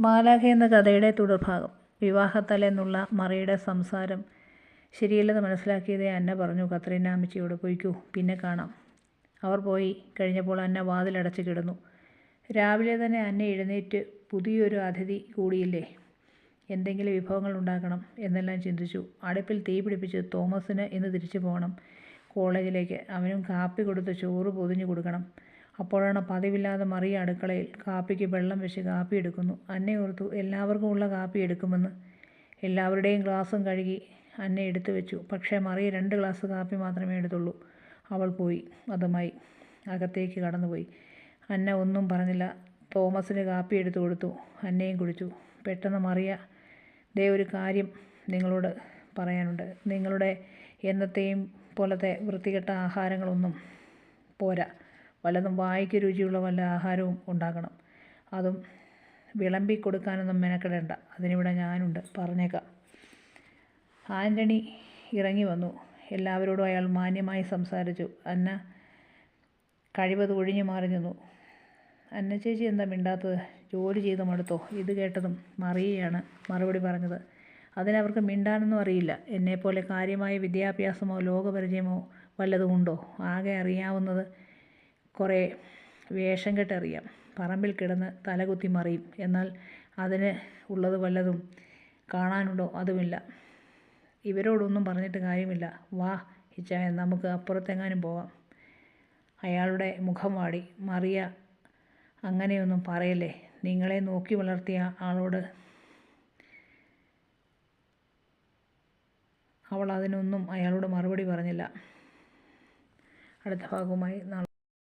മാലാഖ എന്ന കഥയുടെ തുടർഭാഗം വിവാഹത്തലേന്നുള്ള മറിയുടെ സംസാരം. ശരിയല്ലെന്ന് മനസ്സിലാക്കിയതേ അന്ന പറഞ്ഞു കത്രീന അമ്മച്ചിയോട് പൊയ്ക്കൂ പിന്നെ കാണാം. അവർ പോയി. കഴിഞ്ഞപ്പോൾ അന്ന വാതിലടച്ച് കിടന്നു. രാവിലെ തന്നെ അന്ന എഴുന്നേറ്റ് പുതിയൊരു അതിഥി കൂടിയില്ലേ? എന്തെങ്കിലും വിഭവങ്ങൾ ഉണ്ടാക്കണം എന്നെല്ലാം ചിന്തിച്ചു. അടുപ്പിൽ തീ പിടിപ്പിച്ച് തോമസിന് ഇന്ന് തിരിച്ചു പോകണം. കോളേജിലേക്ക്. അവനും കാപ്പി കൊടുത്ത് ചോറ് പൊതിഞ്ഞു കൊടുക്കണം. അപ്പോഴാണ് പതിവില്ലാതെ മറിയ അടുക്കളയിൽ കാപ്പിക്ക് വെള്ളം വെച്ച് കാപ്പി എടുക്കുന്നു. അന്നെ ഓർത്തു എല്ലാവർക്കും ഉള്ള കാപ്പി എടുക്കുമെന്ന്. എല്ലാവരുടെയും ഗ്ലാസും കഴുകി അന്നെ എടുത്തു വെച്ചു. പക്ഷേ മറിയ രണ്ട് ഗ്ലാസ് കാപ്പി മാത്രമേ എടുത്തുള്ളൂ. അവൾ പോയി. അതുമായി അകത്തേക്ക് കടന്നുപോയി. അന്ന ഒന്നും പറഞ്ഞില്ല. തോമസിന് കാപ്പി എടുത്തു കൊടുത്തു. അന്നയും കുടിച്ചു. പെട്ടെന്ന് മറിയ ദേ ഒരു കാര്യം നിങ്ങളോട് പറയാനുണ്ട്. നിങ്ങളുടെ എന്നത്തെയും പോലത്തെ വൃത്തികെട്ട ആഹാരങ്ങളൊന്നും പോരാ. വല്ലതും വായിക്ക് രുചിയുള്ള വല്ല ആഹാരവും ഉണ്ടാക്കണം അതും വിളമ്പി കൊടുക്കാനൊന്നും മെനക്കെടേണ്ട. അതിനിവിടെ ഞാനുണ്ട്. പറഞ്ഞേക്കാം. ആന്റണി ഇറങ്ങി വന്നു. എല്ലാവരോടും അയാൾ മാന്യമായി സംസാരിച്ചു. അന്ന കഴിവത് ഒഴിഞ്ഞു മാറി നിന്നു. അന്ന ചേച്ചി എന്താ മിണ്ടാത്തത്? ജോലി ചെയ്ത് മടുത്തോ? ഇത് കേട്ടതും മറിയയാണ് മറുപടി പറഞ്ഞത്. അതിനവർക്ക് മിണ്ടാനൊന്നും അറിയില്ല. എന്നെപ്പോലെ കാര്യമായ വിദ്യാഭ്യാസമോ ലോകപരിചയമോ വല്ലതും ഉണ്ടോ? ആകെ അറിയാവുന്നത് കുറേ വേഷം കെട്ടറിയാം. പറമ്പിൽ കിടന്ന് തലകുത്തി മറിയും. എന്നാൽ അതിന് ഉള്ളത് വല്ലതും കാണാനുണ്ടോ? അതുമില്ല. ഇവരോടൊന്നും പറഞ്ഞിട്ട് കാര്യമില്ല. വാ ഇച്ചായ നമുക്ക് അപ്പുറത്തെങ്ങാനും പോവാം. അയാളുടെ മുഖം വാടി. മറിയ അങ്ങനെയൊന്നും പറയല്ലേ? നിങ്ങളെ നോക്കി വളർത്തിയ ആളോട് അവൾ അതിനൊന്നും അയാളോട് മറുപടി പറഞ്ഞില്ല. അടുത്ത ഭാഗവുമായി നാളെ